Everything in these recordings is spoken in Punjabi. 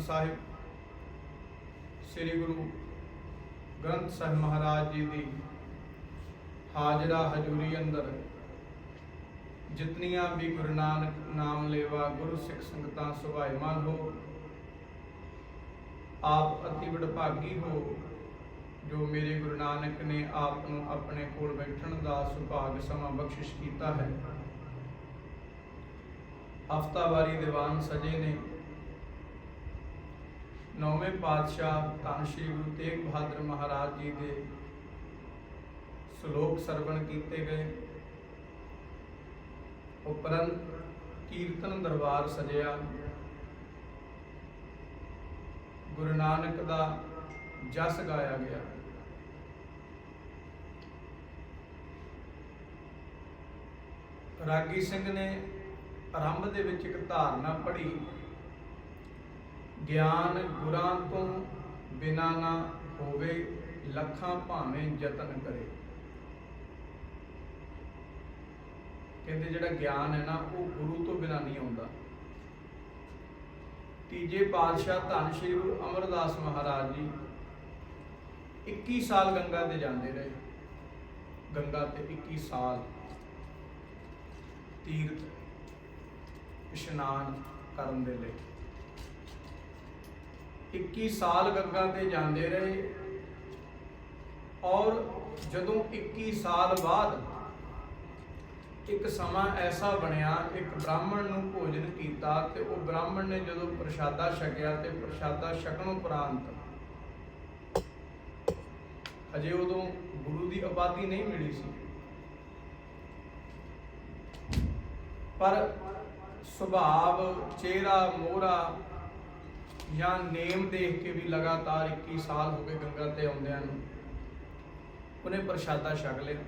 ਸਾਹਿਬ, ਸ੍ਰੀ ਗੁਰੂ ਗ੍ਰੰਥ ਸਾਹਿਬ ਮਹਾਰਾਜ ਜੀ ਦੀ ਹਾਜ਼ਰਾ ਹਜ਼ੂਰੀ ਅੰਦਰ ਜਿਤਨੀਆਂ ਵੀ ਗੁਰੂ ਨਾਨਕ ਨਾਮ ਲੇਵਾ ਗੁਰੂ ਸਿੱਖ ਸੰਗਤਾਂ ਸੁਭਾਈਮਾਨ ਹੋ, ਆਪ ਅਤੀ ਵਡਭਾਗੀ ਹੋ, ਜੋ ਮੇਰੇ ਗੁਰੂ ਨਾਨਕ ਨੇ ਆਪ ਨੂੰ ਆਪਣੇ ਕੋਲ ਬੈਠਣ ਦਾ ਸੁਭਾਗ ਸਮਾਂ ਬਖਸ਼ਿਸ਼ ਕੀਤਾ ਹੈ। ਹਫਤਾਵਾਰੀ ਦੀਵਾਨ ਸਜੇ ਨੇ। ਨੌਵੇਂ ਪਾਤਸ਼ਾਹ ਧੰਨ ਸ਼੍ਰੀ ਗੁਰੂ ਤੇਗ ਬਹਾਦਰ ਮਹਾਰਾਜ ਜੀ ਦੇ ਸ਼ਲੋਕ ਸਰਵਣ ਕੀਤੇ ਗਏ। ਉਪਰੰਤ ਕੀਰਤਨ ਦਰਬਾਰ ਸਜਿਆ। ਗੁਰੂ ਨਾਨਕ ਦਾ ਜਸ ਗਾਇਆ ਗਿਆ। ਰਾਗੀ ਸਿੰਘ ਨੇ ਆਰੰਭ ਦੇ ਵਿੱਚ ਇੱਕ ਧਾਰਨਾ ਪੜ੍ਹੀ। ਗਿਆਨ ਗੁਰਾਂ ਤੋਂ ਬਿਨਾ ਨਾ ਹੋਵੇ, ਲੱਖਾਂ ਭਾਵੇਂ ਯਤਨ ਕਰੇ। ਕਹਿੰਦੇ ਜਿਹੜਾ ਗਿਆਨ ਹੈ ਨਾ, ਉਹ ਗੁਰੂ ਤੋਂ ਬਿਨਾ ਨਹੀਂ ਆਉਂਦਾ। ਤੀਜੇ ਪਾਤਸ਼ਾਹ ਧੰਨ ਸ਼੍ਰੀ ਗੁਰੂ ਅਮਰਦਾਸ ਮਹਾਰਾਜ ਜੀ 21 ਸਾਲ ਗੰਗਾ ਤੇ ਜਾਂਦੇ ਰਹੇ। ਗੰਗਾ ਤੇ 21 ਸਾਲ ਤੀਰਥ, ਇਸ਼ਨਾਨ ਕਰਨ ਦੇ ਲਈ। 21 ਸਾਲ ਗੰਗਾ ਤੇ ਜਾਂਦੇ ਰਹੇ ਔਰ ਜਦੋਂ 21 ਸਾਲ ਬਾਅਦ ਇੱਕ ਸਮਾਂ ਐਸਾ ਬਣਿਆ, ਇੱਕ ਬ੍ਰਾਹਮਣ ਨੂੰ ਭੋਜਨ ਕੀਤਾ ਤੇ ਉਹ ਬ੍ਰਾਹਮਣ ਨੇ ਜਦੋਂ ਪ੍ਰਸ਼ਾਦਾ ਛਕਿਆ ਤੇ ਪ੍ਰਸ਼ਾਦਾ ਛਕਣ ਉਪਰੰਤ ਅਜੇ ਉਦੋਂ ਗੁਰੂ ਦੀ ਆਬਾਦੀ ਨਹੀਂ ਮਿਲੀ ਸੀ। ਪਰ ਸੁਭਾਵ, ਚਿਹਰਾ, ਮੋਹਰਾ ਜਾਂ ਨੇਮ ਦੇਖ ਕੇ ਵੀ ਲਗਾਤਾਰ 21 ਸਾਲ ਹੋ ਗਏ ਗੰਗਾ ਤੇ ਆਉਂਦਿਆਂ ਨੂੰ, ਉਹਨੇ ਪ੍ਰਸ਼ਾਦਾ ਛਕ ਲਿਆ।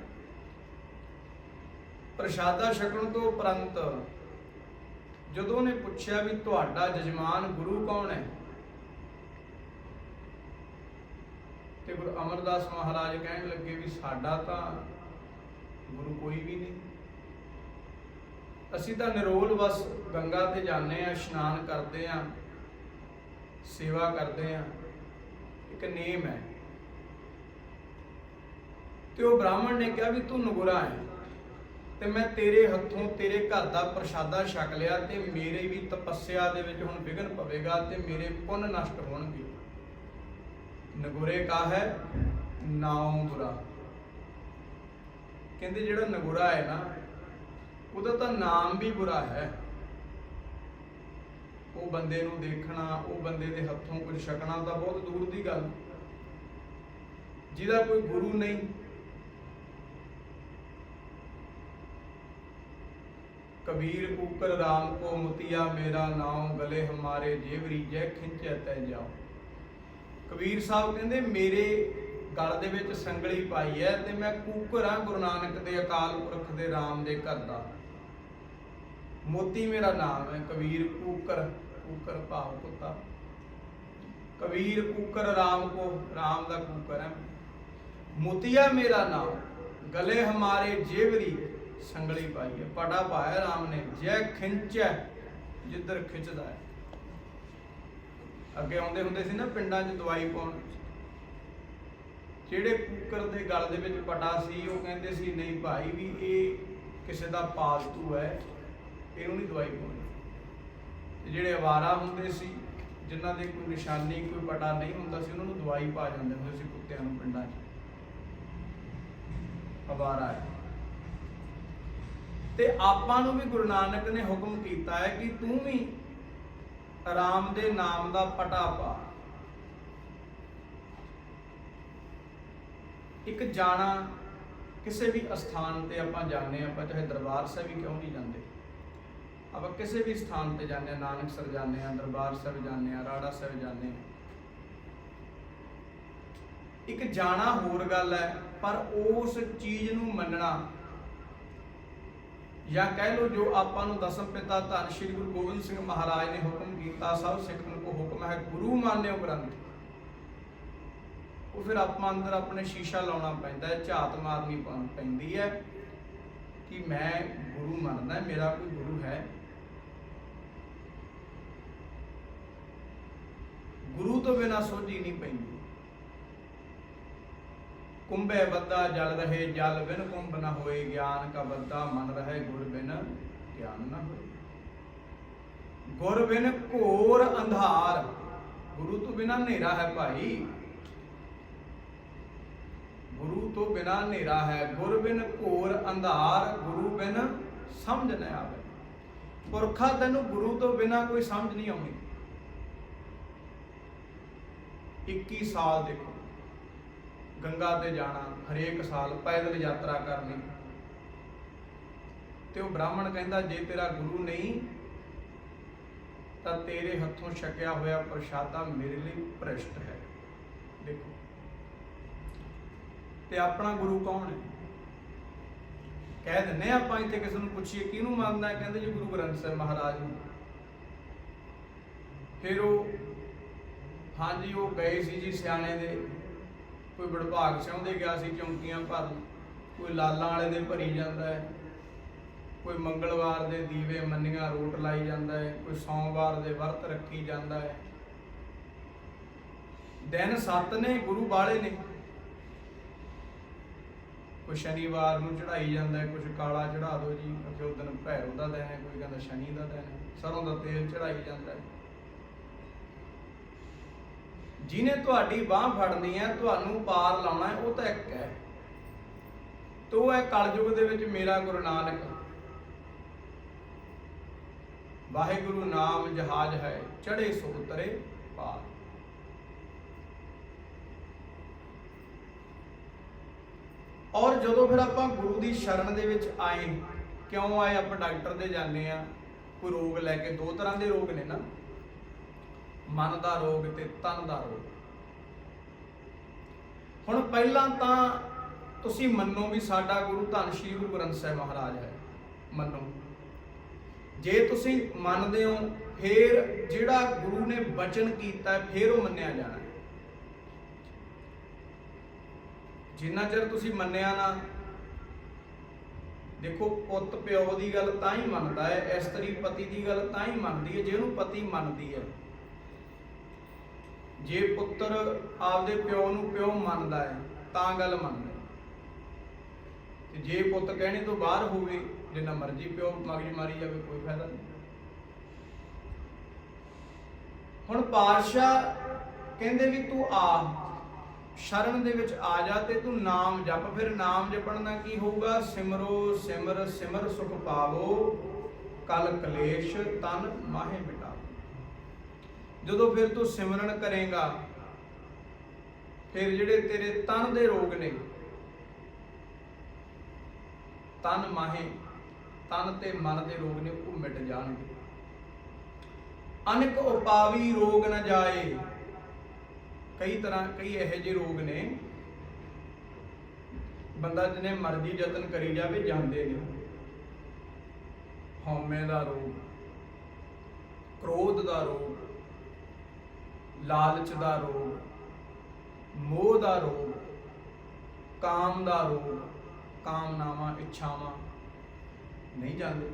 ਪ੍ਰਸ਼ਾਦਾ ਛਕਣ ਤੋਂ ਉਪਰੰਤ ਜਦੋਂ ਉਹਨੇ ਪੁੱਛਿਆ ਵੀ ਤੁਹਾਡਾ ਜਜਮਾਨ ਗੁਰੂ ਕੌਣ ਹੈ, ਤੇ ਗੁਰੂ ਅਮਰਦਾਸ ਮਹਾਰਾਜ ਕਹਿਣ ਲੱਗੇ ਵੀ ਸਾਡਾ ਤਾਂ ਗੁਰੂ ਕੋਈ ਵੀ ਨਹੀਂ। ਅਸੀਂ ਤਾਂ ਨਿਰੋਲ ਵਸ ਗੰਗਾ ਤੇ ਜਾਂਦੇ ਆ ਇਸ਼ਨਾਨ ਕਰਦੇ ਆ ਸੇਵਾ ਕਰਦੇ ਆ ਇੱਕ ਨੇਮ ਹੈ। ਤੇ ਉਹ ਬ੍ਰਾਹਮਣ ਨੇ ਕਿਹਾ ਵੀ ਤੂੰ ਨਗੁਰਾ ਹੈ। ਤੇ ਮੈਂ ਤੇਰੇ ਹੱਥੋਂ ਤੇਰੇ ਘਰ ਦਾ ਪ੍ਰਸ਼ਾਦਾ ਛਕ ਲਿਆ ਤੇ ਮੇਰੇ ਵੀ ਤਪੱਸਿਆ ਦੇ ਵਿੱਚ ਹੁਣ ਵਿਘਨ ਪਵੇਗਾ ਤੇ ਮੇਰੇ ਪੁੰਨ ਨਸ਼ਟ ਹੋਣਗੇ। ਨਗੁਰੇ ਕਾ ਹੈ? ਨਾਉ ਬੁਰਾ ਕਹਿੰਦੇ ਜਿਹੜਾ ਨਗੁਰਾ ਹੈ ਨਾ, ਉਹਦਾ ਤਾਂ ਨਾਮ ਵੀ ਬੁਰਾ ਹੈ। ਉਹ ਬੰਦੇ ਨੂੰ ਦੇਖਣਾ, ਉਹ ਬੰਦੇ ਦੇ ਹੱਥੋਂ ਕੁਝ ਛਕਣਾ ਤਾਂ ਬਹੁਤ ਦੂਰ ਦੀ ਗੱਲ। ਜਿਹਦਾ ਕੋਈ ਗੁਰੂ ਨਹੀਂ। ਕਬੀਰ ਕੂਕਰ ਰਾਮ ਕੋ ਮੁਤਿਆ, ਮੇਰਾ ਨਾਮ ਗਲੇ ਹਮਾਰੇ ਜੇਵਰੀ, ਜੈ ਖਿੰਚੈ ਤੈ ਜਾਓ ਕਬੀਰ ਸਾਹਿਬ ਕਹਿੰਦੇ, ਮੇਰੇ ਗਲ ਦੇ ਵਿੱਚ ਸੰਗਲੀ ਪਾਈ ਹੈ ਤੇ ਮੈਂ ਕੂਕਰ ਆ ਗੁਰੂ ਨਾਨਕ ਦੇ ਅਕਾਲ ਪੁਰਖ ਦੇ ਰਾਮ ਦੇ ਘਰ ਦਾ। ਮੋਤੀ ਮੇਰਾ ਨਾਮ ਹੈ ਕਬੀਰ ਕੂਕਰ। ਕੂਕਰ ਭਾਵ ਕੁੱਤਾ ਕਬੀਰ ਕੂਕਰ ਰਾਮ ਕੋ ਰਾਮ ਦਾ ਕੂਕਰ ਹੈ। ਮੋਤੀਆ ਮੇਰਾ ਨਾਮ, ਗਲੇ ਹਮਾਰੇ ਜੇਵਰੀ ਸੰਗਲੀ ਪਾਈ ਹੈ। ਪਟਾ ਪਾਇਆ ਰਾਮ ਨੇ, ਜੈ ਖਿੰਚੈ, ਜਿੱਧਰ ਖਿੱਚਦਾ ਹੈ। ਅੱਗੇ ਆਉਂਦੇ ਹੁੰਦੇ ਸੀ ਨਾ ਪਿੰਡਾਂ 'ਚ ਦਵਾਈ ਪਾਉਣ। ਜਿਹੜੇ ਕੂਕਰ ਦੇ ਗਲ ਦੇ ਵਿੱਚ ਪਟਾ ਸੀ, ਉਹ ਕਹਿੰਦੇ ਸੀ, ਨਹੀਂ ਭਾਈ ਵੀ ਇਹ ਕਿਸੇ ਦਾ ਪਾਲਤੂ ਹੈ, ਇਹਨੂੰ ਨਹੀਂ ਦਵਾਈ ਪਾਉਣੀ। ਜਿਹੜੇ ਅਵਾਰਾ ਹੁੰਦੇ ਸੀ ਜਿਨ੍ਹਾਂ ਦੇ ਕੋਈ ਨਿਸ਼ਾਨੀ ਕੋਈ ਪਟਾ ਨਹੀਂ ਹੁੰਦਾ ਸੀ ਉਹਨਾਂ ਨੂੰ ਦਵਾਈ ਪਾ ਜਾਂਦੇ ਹੁੰਦੇ ਸੀ ਕੁੱਤਿਆਂ ਨੂੰ ਪਿੰਡਾਂ 'ਚ। ਅਵਾਰਾ ਹੈ। ਤੇ ਆਪਾਂ ਨੂੰ ਵੀ ਗੁਰੂ ਨਾਨਕ ਨੇ ਹੁਕਮ ਕੀਤਾ ਹੈ ਕਿ ਤੂੰ ਵੀ ਆਰਾਮ ਦੇ ਨਾਮ ਦਾ ਪਟਾ ਪਾ। ਇੱਕ ਜਾਣਾ ਕਿਸੇ ਵੀ ਅਸਥਾਨ ਤੇ ਆਪਾਂ ਜਾਂਦੇ ਹਾਂ, ਆਪਾਂ ਚਾਹੇ ਦਰਬਾਰ ਸਾਹਿਬ ਵੀ ਕਿਉਂ ਨਹੀਂ ਜਾਂਦੇ। ਆਪਾਂ ਕਿਸੇ ਵੀ ਸਥਾਨ ਤੇ ਜਾਂਦੇ ਹਾਂ ਨਾਨਕਸਰ ਜਾਂਦੇ ਆ ਦਰਬਾਰ ਸਾਹਿਬ ਜਾਂਦੇ ਆ ਰਾੜਾ ਸਾਹਿਬ ਜਾਂਦੇ ਆ ਇੱਕ ਜਾਣਾ ਹੋਰ ਗੱਲ ਹੈ, ਪਰ ਉਸ ਚੀਜ਼ ਨੂੰ ਮੰਨਣਾ। ਜਾਂ ਕਹਿ ਲੋ ਜੋ ਆਪਾਂ ਨੂੰ ਦਸਮ ਪਿਤਾ ਧੰਨ ਸ਼੍ਰੀ ਗੁਰੂ ਗੋਬਿੰਦ ਸਿੰਘ ਮਹਾਰਾਜ ਨੇ ਹੁਕਮ ਕੀਤਾ, ਸਭ ਸਿੱਖਣ ਕੋ ਹੁਕਮ ਹੈ, ਗੁਰੂ ਮਾਨਿਓ ਗ੍ਰੰਥ। ਉਹ ਫਿਰ ਆਪਾਂ ਅੰਦਰ ਆਪਣੇ ਸ਼ੀਸ਼ਾ ਲਾਉਣਾ ਪੈਂਦਾ ਹੈ, ਝਾਤ ਮਾਰਨੀ ਪੈਂਦੀ ਹੈ ਕਿ ਮੈਂ ਗੁਰੂ ਮੰਨਦਾ, ਮੇਰਾ ਕੋਈ ਗੁਰੂ ਹੈ। ਗੁਰੂ ਤੋਂ ਬਿਨਾ ਸੋਝੀ ਨਹੀਂ ਪੈਂਦੀ। ਕੁੰਭੇ ਬੱਦਾ ਜਲ ਰਹੇ, ਜਲ ਬਿਨ ਕੁੰਭ ਨਾ ਹੋਏ, ਗਿਆਨ ਕਾ ਬੱਦਾ ਮਨ ਰਹੇ, ਗੁਰ ਬਿਨ ਗਿਆਨ ਨਾ ਹੋਏ। ਗੁਰ ਬਿਨ ਘੋਰ ਅੰਧਾਰ, ਗੁਰੂ ਤੋਂ ਬਿਨਾ ਹਨੇਰਾ ਹੈ ਭਾਈ। ਗੁਰੂ ਤੋਂ ਬਿਨਾ ਹਨੇਰਾ ਹੈ, ਗੁਰ ਬਿਨ ਘੋਰ ਅੰਧਾਰ, ਗੁਰੂ ਬਿਨ ਸਮਝ ਨਾ ਆਵੇ। ਪੁਰਖਾ ਤੈਨੂੰ ਗੁਰੂ ਤੋਂ ਬਿਨਾ ਕੋਈ ਸਮਝ ਨਹੀਂ ਆਉਣੀ 21 ਸਾਲ ਦੇਖੋ। ਗੰਗਾ ਤੇ ਜਾਣਾ, ਹਰੇਕ ਸਾਲ ਪੈਦਲ ਯਾਤਰਾ ਕਰਨੀ। ਤੇ ਉਹ ਬ੍ਰਾਹਮਣ ਕਹਿੰਦਾ, ਜੇ ਤੇਰਾ ਗੁਰੂ ਨਹੀਂ, ਤਾਂ ਤੇਰੇ ਹੱਥੋਂ ਛਕਿਆ ਹੋਇਆ ਪ੍ਰਸ਼ਾਦਾ ਮੇਰੇ ਲਈ ਭ੍ਰਿਸ਼ਟ ਹੈ। ਦੇਖੋ। ਤੇ ਆਪਣਾ ਗੁਰੂ ਕੌਣ ਹੈ? ਕਹਿ ਦਿੰਨੇ ਆ ਆਪਾਂ ਇੱਥੇ ਕਿਸੇ ਨੂੰ ਪੁੱਛੀਏ, ਕਿਹਨੂੰ ਮੰਨਦਾ ਕਹਿੰਦੇ ਜੀ ਗੁਰੂ ਗ੍ਰੰਥ ਸਾਹਿਬ ਮਹਾਰਾਜ ਨੂੰ। ਫਿਰ ਉਹ ਹਾਂਜੀ, ਉਹ ਗਏ ਸੀ ਜੀ ਸਿਆਣੇ ਦੇ। ਕੋਈ ਵਡਭਾਗ ਸਿੰਘ ਗਿਆ ਸੀ ਚੌਂਕੀਆਂ ਭਰ। ਕੋਈ ਲਾਲਾਂ ਵਾਲੇ ਦੇ ਭਰੀ ਜਾਂਦਾ ਹੈ। ਕੋਈ ਮੰਗਲਵਾਰ ਦੇ ਦੀਵੇ ਮੰਨੀਆਂ ਰੋਟ ਲਾਈ ਜਾਂਦਾ ਹੈ। ਕੋਈ ਸੋਮਵਾਰ ਦੇ ਵਰਤ ਰੱਖੀ ਜਾਂਦਾ ਹੈ। ਦਿਨ ਸੱਤ ਨੇ, ਗੁਰੂ ਬਾਲੇ ਨੇ। ਕੋਈ ਸ਼ਨੀਵਾਰ ਨੂੰ ਚੜਾਈ ਜਾਂਦਾ ਹੈ। ਕੁਝ ਕਾਲਾ ਚੜਾ ਦਿਓ ਜੀ। ਕਿਉਂਕਿ ਉਸ ਦਿਨ ਭੈਰੋ ਦਾ ਦਿਨ ਹੈ। ਕੋਈ ਕਹਿੰਦਾ ਸ਼ਨੀ ਦਾ ਦਿਨ ਹੈ। ਸਰੋਂ ਦਾ ਤੇਲ ਚੜਾਈ ਜਾਂਦਾ ਹੈ। ਜਿਹਨੇ ਤੁਹਾਡੀ ਬਾਹ ਫੜਨੀ ਹੈ, ਤੁਹਾਨੂੰ ਪਾਰ ਲਾਉਣਾ ਹੈ, ਉਹ ਤਾਂ ਇੱਕ ਹੈ। ਤੋ ਹੈ ਕਲਯੁਗ ਦੇ ਵਿੱਚ ਮੇਰਾ ਗੁਰੂ ਨਾਨਕ। ਵਾਹਿਗੁਰੂ ਨਾਮ ਜਹਾਜ ਹੈ ਚੜੇ ਸੋ ਉਤਰੇ ਪਾਰ। ਔਰ ਜਦੋਂ ਫਿਰ ਆਪਾਂ ਗੁਰੂ ਦੀ ਸ਼ਰਨ ਦੇ ਵਿੱਚ ਆਏ, ਕਿਉਂ ਆਏ, ਆਪਾਂ ਡਾਕਟਰ ਦੇ ਜਾਂਦੇ ਆ ਕੋਈ ਰੋਗ ਲੈ ਕੇ, ਦੋ ਤਰ੍ਹਾਂ ਦੇ ਰੋਗ ਨੇ ਨਾ। ਮਨ ਦਾ ਰੋਗ ਤੇ ਤਨ ਦਾ ਰੋਗ। ਹੁਣ ਪਹਿਲਾਂ ਤਾਂ ਤੁਸੀਂ ਮੰਨੋ ਵੀ ਸਾਡਾ ਗੁਰੂ ਧੰਨ ਸ਼੍ਰੀ ਗੁਰੂ ਗ੍ਰੰਥ ਸਾਹਿਬ ਮਹਾਰਾਜ ਹੈ। ਮੰਨੋ। ਜੇ ਤੁਸੀਂ ਮੰਨਦੇ ਹੋ, ਫਿਰ ਜਿਹੜਾ ਗੁਰੂ ਨੇ ਬਚਨ ਕੀਤਾ, ਫਿਰ ਉਹ ਮੰਨਿਆ ਜਾਣਾ ਜਿੰਨਾ ਚਿਰ ਤੁਸੀਂ ਮੰਨਿਆ ਨਾ, ਦੇਖੋ ਪੁੱਤ ਪਿਓ ਦੀ ਗੱਲ ਤਾਂ ਹੀ ਮੰਨਦਾ ਹੈ, ਇਸਤਰੀ ਪਤੀ ਦੀ ਗੱਲ ਤਾਂ ਹੀ ਮੰਨਦੀ ਹੈ, ਜਿਹਨੂੰ ਪਤੀ ਮੰਨਦੀ ਹੈ। ਜੇ ਪੁੱਤਰ ਆਪਦੇ ਪਿਓ ਨੂੰ ਪਿਓ ਮੰਨਦਾ ਹੈ, ਤਾਂ ਗੱਲ ਮੰਨਦਾ ਤੇ ਜੇ ਪੁੱਤ ਕਹਿਣੇ ਤੋਂ ਬਾਹਰ ਹੋਵੇ, ਜਿੰਨਾ ਮਰਜ਼ੀ ਪਿਓ ਮਗਜ ਮਾਰੀ ਜਾਵੇ, ਕੋਈ ਫਾਇਦਾ ਨਹੀਂ। ਹੁਣ ਪਾਤਸ਼ਾਹ ਕਹਿੰਦੇ ਵੀ ਤੂੰ ਆ, ਸ਼ਰਨ ਦੇ ਵਿੱਚ ਆ ਜਾ ਤੇ ਤੂੰ ਨਾਮ ਜਪ। ਫਿਰ ਨਾਮ ਜਪਣ ਨਾਲ ਕੀ ਹੋਊਗਾ? ਸਿਮਰੋ, ਸਿਮਰ ਸਿਮਰ ਸੁਖ ਪਾਵੋ, ਕਲ ਕਲੇਸ਼ ਤਨ ਮਾਹੇ ਮਿਟਾ। ਜਦੋਂ ਫਿਰ ਤੂੰ ਸਿਮਰਨ ਕਰੇਗਾ, ਫਿਰ ਜਿਹੜੇ ਤੇਰੇ ਤਨ ਦੇ ਰੋਗ ਨੇ, ਤਨ ਮਾਹੇ, ਤਨ ਤੇ ਮਨ ਦੇ ਰੋਗ ਨੇ, ਉਹ ਮਿਟ ਜਾਣਗੇ। ਅਨਕ ਉਪਾਵੀ ਰੋਗ ਨਾ ਜਾਏ। ਕਈ ਤਰ੍ਹਾਂ, ਕਈ ਇਹੋ ਜਿਹੇ ਰੋਗ ਨੇ, ਬੰਦਾ ਜਿਹਨੇ ਮਰਜ਼ੀ ਯਤਨ ਕਰੀ ਜਾਵੇ, ਜਾਂਦੇ ਨੇ। ਹਉਮੈ ਦਾ ਰੋਗ, ਕ੍ਰੋਧ ਦਾ ਰੋਗ ਲਾਲਚ ਦਾ ਰੋਗ, ਮੋਹ ਦਾ ਰੋਗ, ਕਾਮ ਦਾ ਰੋਗ, ਕਾਮਨਾਵਾਂ, ਇੱਛਾਵਾਂ ਨਹੀਂ ਜਾਂਦੇ।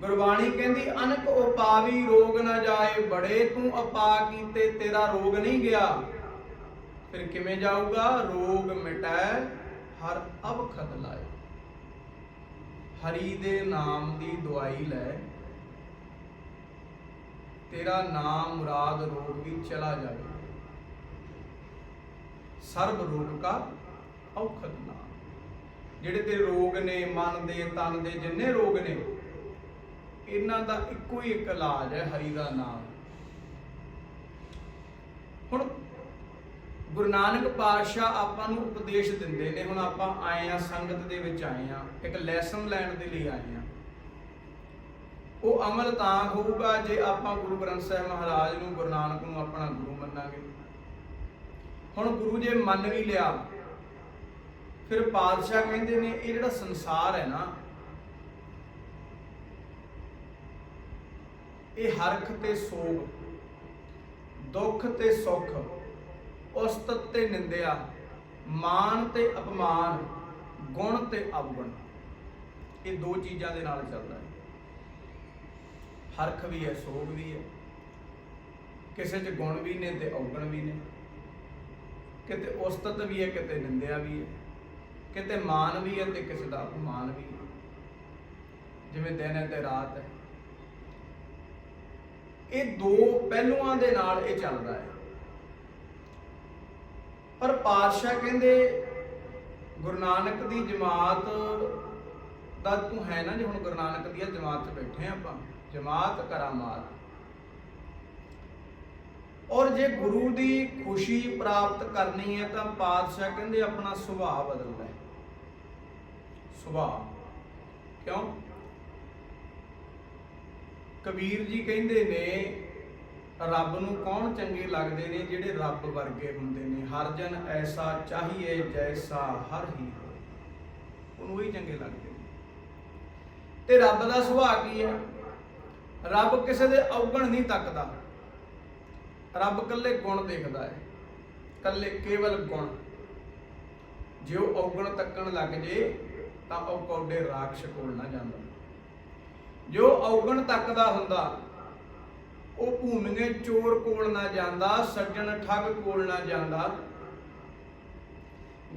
ਗੁਰਬਾਣੀ ਕਹਿੰਦੀ, ਅਨਕ ਉਪਾਵੀ ਰੋਗ ਨਾ ਜਾਏ, ਬੜੇ ਤੂੰ ਅਪਾ ਕੀਤੇ, ਤੇਰਾ ਰੋਗ ਨਹੀਂ ਗਿਆ। ਫਿਰ ਕਿਵੇਂ ਜਾਊਗਾ? ਰੋਗ ਮਿਟੈ, ਹਰ ਅਵਖਦ ਲਾਏ। ਹਰੀ ਦੇ ਨਾਮ ਦੀ ਦਵਾਈ ਲੈ ਤੇਰਾ ਨਾਮ ਮੁਰਾਦ ਰੋਗ ਵੀ ਚਲਾ ਜਾਵੇ। ਸਰਬ ਰੋਗ ਕਾ ਔਖਦ ਨਾਮ। ਜਿਹੜੇ ਤੇ ਰੋਗ ਨੇ, ਮਨ ਦੇ, ਤਨ ਦੇ, ਜਿੰਨੇ ਰੋਗ ਨੇ, ਇਹਨਾਂ ਦਾ ਇੱਕੋ ਹੀ ਇੱਕ ਇਲਾਜ ਹੈ, ਹਰੀ ਦਾ ਨਾਮ। ਹੁਣ ਗੁਰੂ ਨਾਨਕ ਪਾਤਸ਼ਾਹ ਆਪਾਂ ਨੂੰ ਉਪਦੇਸ਼ ਦਿੰਦੇ ਨੇ, ਹੁਣ ਆਪਾਂ ਆਏ ਆ ਸੰਗਤ ਦੇ ਵਿੱਚ ਆਏ ਆ ਇੱਕ ਲੈਸਨ ਲੈਣ ਦੇ ਲਈ ਆਏ ਆ ਉਹ ਅਮਲ ਤਾਂ ਹੋਊਗਾ ਜੇ ਆਪਾਂ ਗੁਰੂ ਗ੍ਰੰਥ ਸਾਹਿਬ ਮਹਾਰਾਜ ਨੂੰ, ਗੁਰੂ ਨਾਨਕ ਨੂੰ ਆਪਣਾ ਗੁਰੂ ਮੰਨਾਂਗੇ। ਹੁਣ ਗੁਰੂ ਜੇ ਮੰਨ ਵੀ ਲਿਆ, ਫਿਰ ਪਾਤਸ਼ਾਹ ਕਹਿੰਦੇ ਨੇ ਇਹ ਜਿਹੜਾ ਸੰਸਾਰ ਹੈ ਨਾ, ਇਹ ਹਰਖ ਤੇ ਸੋਗ, ਦੁੱਖ ਤੇ ਸੁੱਖ, ਉਸਤਤ ਤੇ ਨਿੰਦਿਆ ਮਾਨ ਤੇ ਅਪਮਾਨ, ਗੁਣ ਤੇ ਅਵਗੁਣ, ਇਹ ਦੋ ਚੀਜ਼ਾਂ ਦੇ ਨਾਲ ਚੱਲਦਾ ਹੈ। ਹਰਖ ਵੀ ਹੈ, ਸੋਗ ਵੀ ਹੈ। ਕਿਸੇ 'ਚ ਗੁਣ ਵੀ ਨੇ ਤੇ ਔਗਣ ਵੀ ਨੇ। ਕਿਤੇ ਉਸਤਤ ਵੀ ਹੈ, ਕਿਤੇ ਨਿੰਦਿਆ ਵੀ ਹੈ। ਕਿਤੇ ਮਾਨ ਵੀ ਹੈ ਤੇ ਕਿਸੇ ਦਾ ਅਪਮਾਨ ਵੀ ਹੈ। ਜਿਵੇਂ ਦਿਨ ਹੈ ਤੇ ਰਾਤ ਹੈ। ਇਹ ਦੋ ਪਹਿਲੂਆਂ ਦੇ ਨਾਲ ਇਹ ਚੱਲਦਾ ਹੈ। ਪਰ ਪਾਤਸ਼ਾਹ ਕਹਿੰਦੇ, ਗੁਰੂ ਨਾਨਕ ਦੀ ਜਮਾਤ ਦਾ ਤੂੰ ਹੈ ਨਾ ਜੇ, ਹੁਣ ਗੁਰੂ ਨਾਨਕ ਦੀ ਜਮਾਤ 'ਚ ਬੈਠੇ ਆਪਾਂ। ਜਮਾਤ ਕਰਾਮਾਤ ਔਰ ਜੇ ਗੁਰੂ ਦੀ ਖੁਸ਼ੀ ਪ੍ਰਾਪਤ ਕਰਨੀ ਹੈ ਤਾਂ ਪਾਤਸ਼ਾਹ ਕਹਿੰਦੇ ਆਪਣਾ ਸੁਭਾਅ ਬਦਲ ਲੈ ਸੁਭਾਅ। ਕਿਉਂ? ਕਬੀਰ ਜੀ ਕਹਿੰਦੇ ਨੇ, ਰੱਬ ਨੂੰ ਕੌਣ ਚੰਗੇ ਲੱਗਦੇ ਨੇ ਜਿਹੜੇ ਰੱਬ ਵਰਗੇ ਹੁੰਦੇ ਨੇ? ਹਰ ਜਨ ਐਸਾ ਚਾਹੀਏ ਜੈਸਾ ਹਰ ਹੀ ਹੋਏ। ਉਹਨੂੰ ਹੀ ਚੰਗੇ ਲੱਗਦੇ ਨੇ। ਤੇ ਰੱਬ ਦਾ ਸੁਭਾਅ ਕੀ ਹੈ? ਰੱਬ ਕਿਸੇ ਦੇ ਔਗਣ ਨਹੀਂ ਤੱਕਦਾ। ਰੱਬ ਕੱਲੇ ਗੁਣ ਦੇਖਦਾ ਹੈ ਕੱਲੇ ਕੇਵਲ ਗੁਣ। ਜੇ ਉਹ ਔਗਣ ਤੱਕਣ ਲੱਗ ਜੇ, ਤਾਂ ਉਹ ਕੌਡੇ ਰਾਖਸ਼ ਕੋਲ ਨਾ ਜਾਂਦਾ। ਜੋ ਔਗਣ ਤੱਕਦਾ ਹੁੰਦਾ, ਉਹ ਭੂਮੀਏ ਚੋਰ ਕੋਲ ਨਾ ਜਾਂਦਾ, ਸੱਜਣ ਠੱਗ ਕੋਲ ਨਾ ਜਾਂਦਾ।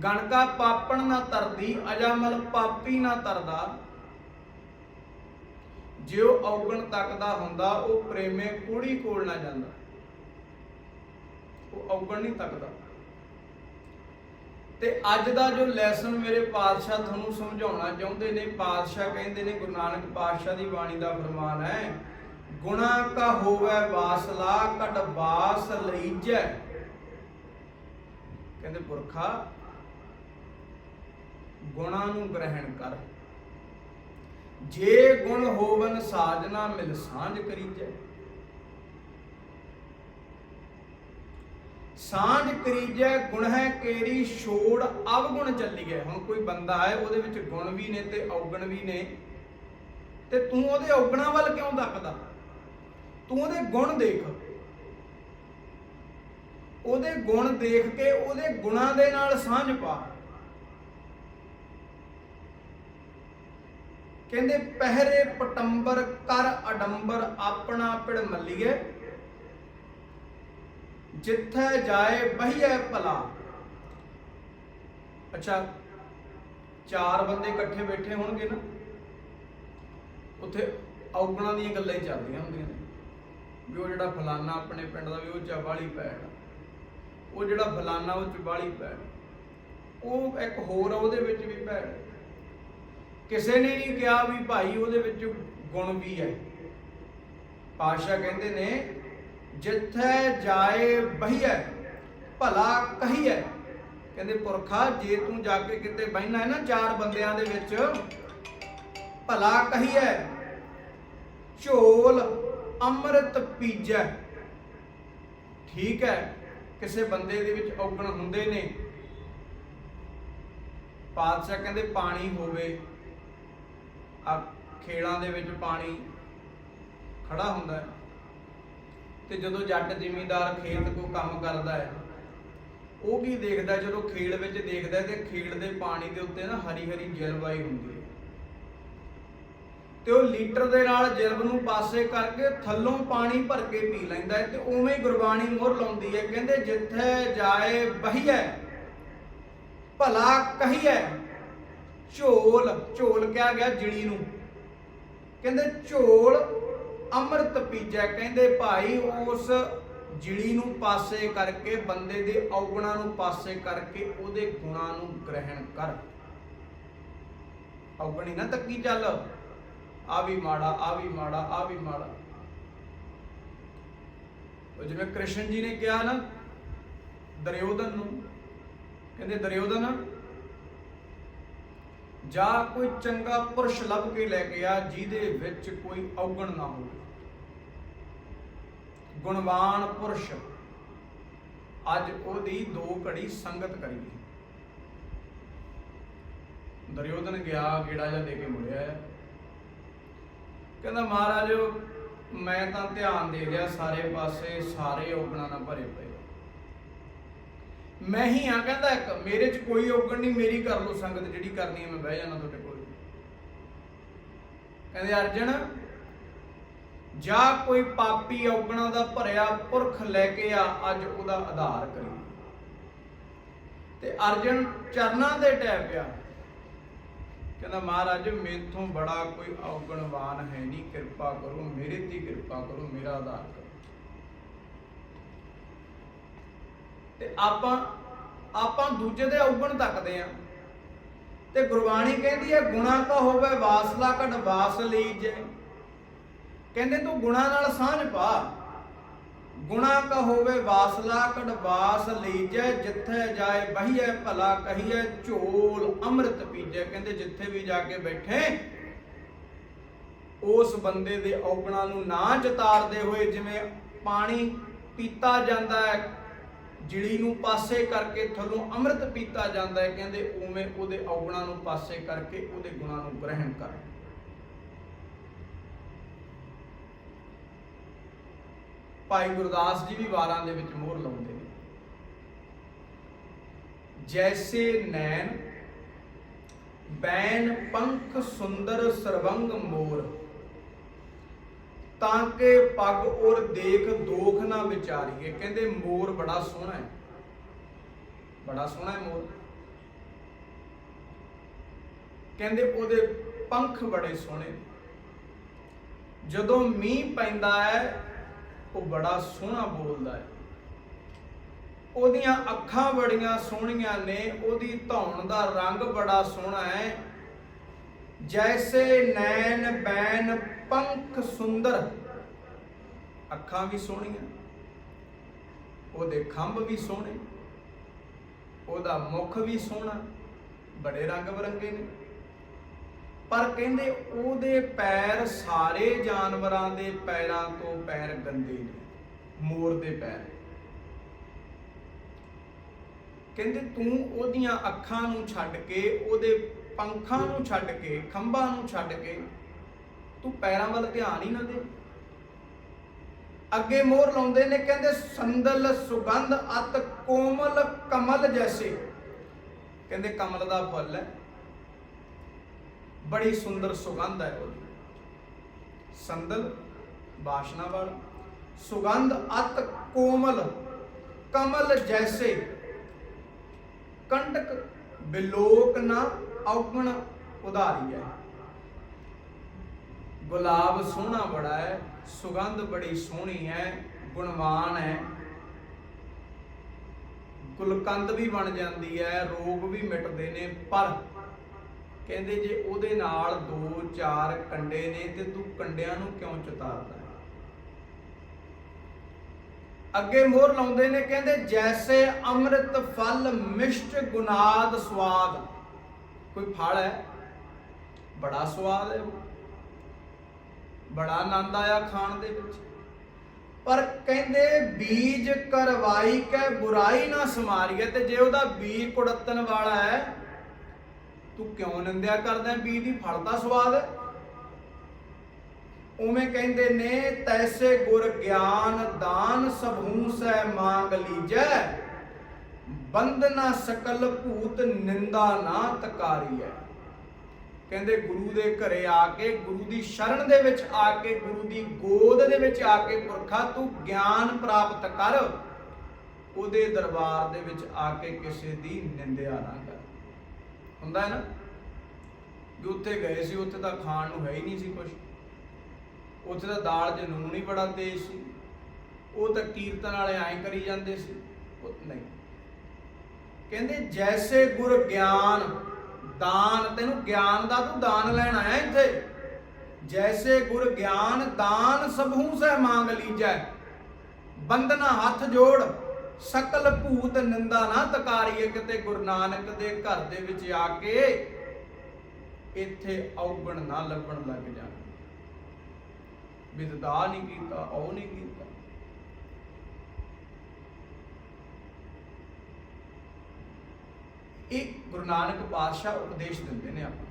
ਗਣਕਾ ਪਾਪਣ ਨਾ ਤਰਦੀ, ਅਜਾਮਲ ਪਾਪੀ ਨਾ ਤਰਦਾ। ਜਿਉ ਔਗਣ ਤੱਕਦਾ ਹੁੰਦਾ, ਉਹ ਪ੍ਰੇਮੇ ਕੁੜੀ ਕੋਲ ਨਾ ਜਾਂਦਾ। ਉਹ ਔਗਣ ਨਹੀਂ ਤੱਕਦਾ ਤੇ ਅੱਜ ਦਾ ਜੋ ਲੈਸਨ ਮੇਰੇ ਪਾਤਸ਼ਾਹ ਤੁਹਾਨੂੰ ਸਮਝਾਉਣਾ ਚਾਹੁੰਦੇ ਨੇ, ਪਾਤਸ਼ਾਹ ਕਹਿੰਦੇ ਨੇ, ਗੁਰੂ ਨਾਨਕ ਪਾਤਸ਼ਾਹ ਦੀ ਬਾਣੀ ਦਾ ਫਰਮਾਨ ਹੈ, ਗੁਣਾ ਕਾ ਹੋਵੇ ਵਾਸਲਾ ਘਟ ਬਾਸ ਲਈਜੈ। ਕਹਿੰਦੇ ਪੁਰਖਾ, ਗੁਣਾ ਨੂੰ ਗ੍ਰਹਿਣ ਕਰ। ਜੇ ਗੁਣ ਹੋਵਨ ਸਾਜਨਾ ਮਿਲ ਸਾਂਝ ਕਰੀਜੈ। ਸਾਂਝ ਕਰੀਜੈ, ਗੁਣ ਹੈ ਕੇਰੀ, ਛੋੜ ਅਵਗੁਣ ਚੱਲੀਐ। ਹੁਣ ਕੋਈ ਬੰਦਾ ਹੈ, ਉਹਦੇ ਵਿੱਚ ਗੁਣ ਵੀ ਨੇ ਤੇ ਔਗਣ ਵੀ ਨੇ। ਤੇ ਤੂੰ ਉਹਦੇ ਔਗਣਾਂ ਵੱਲ ਕਿਉਂ ਤੱਕਦਾ ਤੂੰ ਉਹਦੇ ਗੁਣ ਦੇਖ। ਉਹਦੇ ਗੁਣ ਦੇਖ ਕੇ ਉਹਦੇ ਗੁਣਾਂ ਦੇ ਨਾਲ ਸਾਂਝ ਪਾ। ਕਹਿੰਦੇ ਪਹਿਰੇ ਪਟੰਬਰ ਕਰ ਅਡੰਬਰ ਆਪਣਾ ਪਿੜ ਮੱਲੀਏ। ਜਿੱਥੇ ਜਾਏ ਬਹੀਏ ਭਲਾ। ਅੱਛਾ, ਚਾਰ ਬੰਦੇ ਇਕੱਠੇ ਬੈਠੇ ਹੋਣਗੇ ਨਾ, ਉੱਥੇ ਔਗਣਾ ਦੀਆਂ ਗੱਲਾਂ ਹੀ ਚੱਲਦੀਆਂ ਹੁੰਦੀਆਂ ਨੇ। ਵੀ ਉਹ ਜਿਹੜਾ ਫਲਾਨਾ ਆਪਣੇ ਪਿੰਡ ਦਾ ਵੀ ਉਹ ਚਵਾਲੀ ਪੈਣ ਉਹ ਜਿਹੜਾ ਫਲਾਨਾ ਉਹ ਚਵਾਲੀ ਪੈਣ ਉਹ ਇੱਕ ਹੋਰ ਆ, ਉਹਦੇ ਵਿੱਚ ਵੀ ਭੈਣ ਕਿਸੇ ਨੇ ਨਹੀਂ ਕਿਹਾ ਵੀ ਭਾਈ ਉਹਦੇ ਵਿੱਚ ਗੁਣ ਵੀ ਹੈ। ਪਾਸ਼ਾ ਕਹਿੰਦੇ ਨੇ, ਜਿੱਥੇ ਜਾਏ ਬਹੀਐ, ਭਲਾ ਕਹੀਐ। ਕਹਿੰਦੇ ਪੁਰਖਾ, ਜੇ ਤੂੰ ਜਾ ਕੇ ਕਿਤੇ ਬਹਿਣਾ ਹੈ ਨਾ ਚਾਰ ਬੰਦਿਆਂ ਦੇ ਵਿੱਚ, ਭਲਾ ਕਹੀਐ, ਝੋਲ ਅੰਮ੍ਰਿਤ ਪੀਜੈ। ਠੀਕ ਹੈ, ਕਿਸੇ ਬੰਦੇ ਦੇ ਵਿੱਚ ਔਗਣ ਹੁੰਦੇ ਨੇ। ਪਾਤਸ਼ਾਹ ਕਹਿੰਦੇ ਪਾਣੀ ਹੋਵੇ ਆ ਖੇਲਾਂ ਦੇ ਵਿੱਚ ਪਾਣੀ ਖੜਾ ਹੁੰਦਾ ਹੈ ਤੇ ਜਦੋਂ ਜੱਟ ਜ਼ਿਮੀਂਦਾਰ ਖੇਤ ਕੋ ਕੰਮ ਕਰਦਾ ਹੈ, ਉਹ ਕੀ ਦੇਖਦਾ ਜਦੋਂ ਖੇਡ ਵਿੱਚ ਦੇਖਦਾ ਤੇ ਖੇਡ ਦੇ ਪਾਣੀ ਦੇ ਉੱਤੇ ਨਾ ਹਰੀ ਹਰੀ ਜਲਵਾਈ ਹੁੰਦੀ ਹੈ। ਤੇ ਉਹ ਲੀਟਰ ਦੇ ਨਾਲ ਜਲਬ ਨੂੰ ਪਾਸੇ ਕਰਕੇ ਥੱਲੋਂ ਪਾਣੀ ਭਰ ਕੇ ਪੀ ਲੈਂਦਾ ਹੈ ਤੇ ਉਵੇਂ ਹੀ ਗੁਰਬਾਣੀ ਮੋਹਰ ਲਾਉਂਦੀ ਹੈ, ਕਹਿੰਦੇ ਜਿੱਥੇ ਜਾਏ ਬਹੀਐ ਭਲਾ ਕਹੀਐ। ਝੋਲ ਝੋਲ ਕਿਹਾ ਗਿਆ ਜਿੜੀ ਨੂੰ। ਕਹਿੰਦੇ ਝੋਲ ਅੰਮ੍ਰਿਤ ਪੀਜੈ। ਕਹਿੰਦੇ ਭਾਈ ਉਸ ਜਿੜੀ ਨੂੰ ਪਾਸੇ ਕਰਕੇ, ਬੰਦੇ ਦੇ ਔਗਣਾਂ ਨੂੰ ਪਾਸੇ ਕਰਕੇ, ਉਹਦੇ ਗੁਣਾਂ ਨੂੰ ਗ੍ਰਹਿਣ ਕਰ। ਔਗਣੀ ਨਾ ਤੱਕੀ ਚੱਲ। ਆ ਵੀ ਮਾੜਾ ਆ ਵੀ ਮਾੜਾ ਆ ਵੀ ਮਾੜਾ। ਉਹ ਜਿਵੇਂ ਕ੍ਰਿਸ਼ਨ ਜੀ ਨੇ ਕਿਹਾ ਨਾ, ਦਰਯੋਧਨ ਨੂੰ, ਕਹਿੰਦੇ ਦਰਯੋਧਨ ਜਾਂ ਕੋਈ ਚੰਗਾ ਪੁਰਸ਼ ਲੱਭ ਕੇ ਲੈ ਕੇ ਆ, ਜਿਹਦੇ ਵਿੱਚ ਕੋਈ ਔਗਣ ਨਾ ਹੋਵੇ। ਗੁਣਵਾਨ ਪੁਰਸ਼, ਅੱਜ ਉਹਦੀ ਦੋ ਘੜੀ ਸੰਗਤ ਕਰੀਏ ਦਰਯੋਧਨ ਗਿਆ, ਗੇੜਾ ਜਿਹਾ ਦੇ ਕੇ ਮੁੜਿਆ। ਕਹਿੰਦਾ, ਮਹਾਰਾਜ, ਮੈਂ ਤਾਂ ਧਿਆਨ ਦੇ ਲਿਆ, ਸਾਰੇ ਪਾਸੇ ਸਾਰੇ ਔਗਣਾ ਨਾਲ ਭਰੇ ਪਏ ਮੈਂ ਹੀ ਆ ਕਹਿੰਦਾ ਇੱਕ, ਮੇਰੇ 'ਚ ਕੋਈ ਔਗਣ ਨਹੀਂ, ਮੇਰੀ ਕਰ ਲੋ ਸੰਗਤ ਜਿਹੜੀ ਕਰਨੀ ਹੈ, ਮੈਂ ਬਹਿ ਜਾਣਾ ਤੁਹਾਡੇ ਕੋਲ। ਕਹਿੰਦੇ, ਅਰਜਨ, ਜਾਂ ਕੋਈ ਪਾਪੀ ਔਗਣਾ ਦਾ ਭਰਿਆ ਪੁਰਖ ਲੈ ਕੇ ਆ, ਅੱਜ ਉਹਦਾ ਆਧਾਰ ਕਰੀ। ਤੇ ਅਰਜਨ ਚਰਨਾਂ ਦੇ ਟੈ ਪਿਆ। ਕਹਿੰਦਾ, ਮਹਾਰਾਜ, ਮੇਥੋਂ ਬੜਾ ਕੋਈ ਔਗਣਵਾਨ ਹੈ ਨਹੀਂ, ਕਿਰਪਾ ਕਰੋ, ਮੇਰੇ ਤੇ ਕਿਰਪਾ ਕਰੋ, ਮੇਰਾ ਆਧਾਰ ਕਰੋ। ਤੇ ਆਪਾਂ ਆਪਾਂ ਦੂਜੇ ਦੇ ਔਗਣ ਤੱਕਦੇ ਆ। ਤੇ ਗੁਰਬਾਣੀ ਕਹਿੰਦੀ ਹੈ, ਗੁਣਾ ਕਾ ਹੋਵੇ ਵਾਸਲਾ ਘਟ ਵਾਸ ਲੀਜੈ। ਕਹਿੰਦੇ ਤੂੰ ਗੁਣਾ ਨਾਲ ਸਾਂਝ ਪਾ। ਗੁਣਾ ਕਾ ਹੋਵੇ ਵਾਸਲਾ ਘਟ ਵਾਸ ਲੀਜੈ, ਜਿੱਥੇ ਜਾਏ ਬਹੀਐ ਭਲਾ, ਕਹੀਐ ਝੋਲ ਅੰਮ੍ਰਿਤ ਪੀਜੈ। ਕਹਿੰਦੇ ਜਿੱਥੇ ਵੀ ਜਾ ਕੇ ਬੈਠੇ, ਉਸ ਬੰਦੇ ਦੇ ਔਗਣਾ ਨੂੰ ਨਾ ਜਤਾਰਦੇ ਹੋਏ ਜਿਵੇਂ ਪਾਣੀ ਪੀਤਾ ਜਾਂਦਾ ਹੈ ਜਿੜੀ ਨੂੰ ਪਾਸੇ ਕਰਕੇ ਥੱਲੋਂ ਅੰਮ੍ਰਿਤ ਪੀਤਾ ਜਾਂਦਾ ਹੈ, ਕਹਿੰਦੇ ਉਵੇਂ ਉਹਦੇ ਔਗਣਾ ਨੂੰ ਪਾਸੇ ਕਰਕੇ ਉਹਦੇ ਗੁਣਾ ਨੂੰ ਗ੍ਰਹਿਣ ਕਰ। ਭਾਈ ਗੁਰਦਾਸ ਜੀ ਵੀ ਵਾਰਾਂ ਦੇ ਵਿੱਚ ਮੋਹਰ ਲਾਉਂਦੇ ਨੇ। ਜੈਸੇ ਨੈਣ, ਬੈਨ ਪੰਖ ਸੁੰਦਰ ਸਰਵੰਗ ਮੋਰ। ਤਾਂ ਕਿ ਪੱਗ ਔਰ ਦੇਖ ਦੋਖ ਨਾ ਵਿਚਾਰੀਏ। ਕਹਿੰਦੇ ਮੋਰ ਬੜਾ ਸੋਹਣਾ ਹੈ। ਬੜਾ ਸੋਹਣਾ ਹੈ ਮੋਰ। ਕਹਿੰਦੇ ਉਹਦੇ ਪੰਖ ਬੜੇ ਸੋਹਣੇ। ਜਦੋਂ ਮੀਂਹ ਪੈਂਦਾ ਹੈ, ਉਹ ਬੜਾ ਸੋਹਣਾ ਬੋਲਦਾ ਹੈ। ਉਹਦੀਆਂ ਅੱਖਾਂ ਬੜੀਆਂ ਸੋਹਣੀਆਂ ਨੇ, ਉਹਦੀ ਧੌਣ ਦਾ ਰੰਗ ਬੜਾ ਸੋਹਣਾ ਹੈ। ਜੈਸੇ ਨੈਣ ਬੈਨ ਪੰਖ ਸੁੰਦਰ। ਅੱਖਾਂ ਵੀ ਸੋਹਣੀਆਂ, ਉਹਦੇ ਖੰਭ ਵੀ ਸੋਹਣੇ, ਉਹਦਾ ਮੁਖ ਵੀ ਸੋਹਣਾ, ਬੜੇ ਰੰਗ ਬਰੰਗੇ ਨੇ। ਪਰ ਕਹਿੰਦੇ ਉਹਦੇ ਪੈਰ ਸਾਰੇ ਜਾਨਵਰਾਂ ਦੇ ਪੈਰਾਂ ਤੋਂ ਪੈਰ ਗੰਦੇ ਨੇ, ਮੋਰ ਦੇ ਪੈਰ। ਕਹਿੰਦੇ ਤੂੰ ਉਹਦੀਆਂ ਅੱਖਾਂ ਨੂੰ ਛੱਡ ਕੇ ਉਹਦੇ ਪੰਖਾਂ ਨੂੰ ਛੱਡ ਕੇ, ਖੰਭਾਂ ਨੂੰ ਛੱਡ ਕੇ ਤੂੰ ਪੈਰਾਂ ਵੱਲ ਧਿਆਨ ਹੀ ਨਾ ਦੇ। ਅੱਗੇ ਮੋਹਰ ਲਾਉਂਦੇ ਨੇ, ਕਹਿੰਦੇ ਸੰਦਲ ਸੁਗੰਧ ਅਤ ਕੋਮਲ ਕਮਲ ਜੈਸੇ। ਕਹਿੰਦੇ ਕਮਲ ਦਾ ਫੁੱਲ ਹੈ। ਬੜੀ ਸੁੰਦਰ ਸੁਗੰਧ ਹੈ ਉਹਦੀ। ਸੰਦਲ ਬਾਸ਼ਨਾ ਵਾਲਾ। ਸੁਗੰਧ ਅਤ ਕੋਮਲ, ਕਮਲ ਜੈਸੇ। ਕੰਟਕ ਬਿਲੋਕ ਨਾ ਔਗਣ ਉਧਾਰੀ ਹੈ। ਗੁਲਾਬ ਸੋਹਣਾ ਬੜਾ ਹੈ, ਸੁਗੰਧ ਬੜੀ ਸੋਹਣੀ ਹੈ, ਗੁਣਵਾਨ ਹੈ। ਗੁਲਕੰਦ ਵੀ ਬਣ ਜਾਂਦੀ ਹੈ, ਰੋਗ ਵੀ ਮਿਟਦੇ ਨੇ, ਪਰ ਕਹਿੰਦੇ ਜੇ ਉਹਦੇ ਨਾਲ ਦੋ ਚਾਰ ਕੰਡੇ ਨੇ, ਤੇ ਤੂੰ ਕੰਡਿਆਂ ਨੂੰ ਕਿਉਂ ਚਤਾਰਦਾ ਹੈ? ਅੱਗੇ ਮੋਹਰ ਲਾਉਂਦੇ ਨੇ, ਕਹਿੰਦੇ ਜੈਸੇ ਅੰਮ੍ਰਿਤ ਫਲ ਮਿਸ਼ਟ ਗੁਨਾਦ ਸਵਾਦ ਕੋਈ ਫਲ ਹੈ? ਬੜਾ ਸਵਾਦ ਹੈ ਬੜਾ ਆਨੰਦ ਆਇਆ ਖਾਣ ਦੇ ਵਿੱਚ। ਪਰ ਕਹਿੰਦੇ ਬੀਜ ਕਰਵਾਈ ਕੈ, ਬੁਰਾਈ ਨਾ ਸਮਾਰੀਏ ਤੇ ਜੇ ਉਹਦਾ ਬੀਜ ਕੁੜਤਨ ਵਾਲਾ ਹੈ, ਤੂੰ ਕਿਉਂ ਨਿੰਦਿਆ ਕਰਦਾ ਬੀਜ ਦੀ ਫਲ ਦਾ ਸਵਾਦ ਹੈ। ਉਵੇਂ ਕਹਿੰਦੇ ਨੇ, ਤੈਸੇ ਗੁਰ ਗਿਆਨ ਦਾਨ ਸਭੂ ਸੈ ਮੰਗ ਲੀਜੈ। ਬੰਦਨਾ ਸਕਲ ਭੂਤ ਨਿੰਦਾ ਨਾ ਤਕਾਰੀ ਹੈ ਕਹਿੰਦੇ ਗੁਰੂ ਦੇ ਘਰੇ ਆ ਕੇ, ਗੁਰੂ ਦੀ ਸ਼ਰਨ ਦੇ ਵਿੱਚ ਆ ਕੇ, ਗੁਰੂ ਦੀ ਗੋਦ ਦੇ ਵਿੱਚ ਆ ਕੇ ਪੁਰਖਾ, ਤੂੰ ਗਿਆਨ ਪ੍ਰਾਪਤ ਕਰ। ਉਹਦੇ ਦਰਬਾਰ ਦੇ ਵਿੱਚ ਆ ਕੇ ਕਿਸੇ ਦੀ ਨਿੰਦਿਆ ਨਾ ਕਰ। ਹੁੰਦਾ ਹੈ ਨਾ? ਵੀ ਉੱਥੇ ਗਏ ਸੀ, ਉੱਥੇ ਤਾਂ ਖਾਣ ਨੂੰ ਹੈ ਹੀ ਨਹੀਂ ਸੀ ਕੁਝ ਉੱਥੇ ਤਾਂ ਦਾਲ 'ਚ ਨੂਨ ਹੀ ਬੜਾ ਤੇਜ਼ ਸੀ। ਉਹ ਤਾਂ ਕੀਰਤਨ ਵਾਲੇ ਐਂ ਕਰੀ ਜਾਂਦੇ ਸੀ। ਉਹ ਨਹੀਂ। ਕਹਿੰਦੇ, ਜੈਸੇ ਗੁਰ ਗਿਆਨ, ਦਾਨ, ਤੈਨੂੰ ਗਿਆਨ ਦਾ ਤੂੰ ਦਾਨ ਲੈਣਾ ਆਇਆ ਇੱਥੇ? ਜੈਸੇ ਗੁਰ ਗਿਆਨ, ਦਾਨ ਸਭੂ ਸਹਿ ਮੰਗ ਲੀਜੈ। ਬੰਦਨਾ ਹੱਥ ਜੋੜ, ਸਕਲ ਭੂਤ ਨਿੰਦਾ ਨਾ ਤਕਾਰੀਏ ਕਿਤੇ ਗੁਰੂ ਨਾਨਕ ਦੇ ਘਰ ਦੇ ਵਿੱਚ ਆ ਕੇ ਇੱਥੇ ਔਗਣ ਨਾ ਲੱਭਣ ਲੱਗ ਜਾਣ। ਵਿਦਦਾ ਨਹੀਂ ਕੀਤਾ, ਉਹ ਨਹੀਂ ਕੀਤਾ। ਇਹ ਗੁਰੂ ਨਾਨਕ ਪਾਤਸ਼ਾਹ ਉਪਦੇਸ਼ ਦਿੰਦੇ ਨੇ ਆਪਾਂ।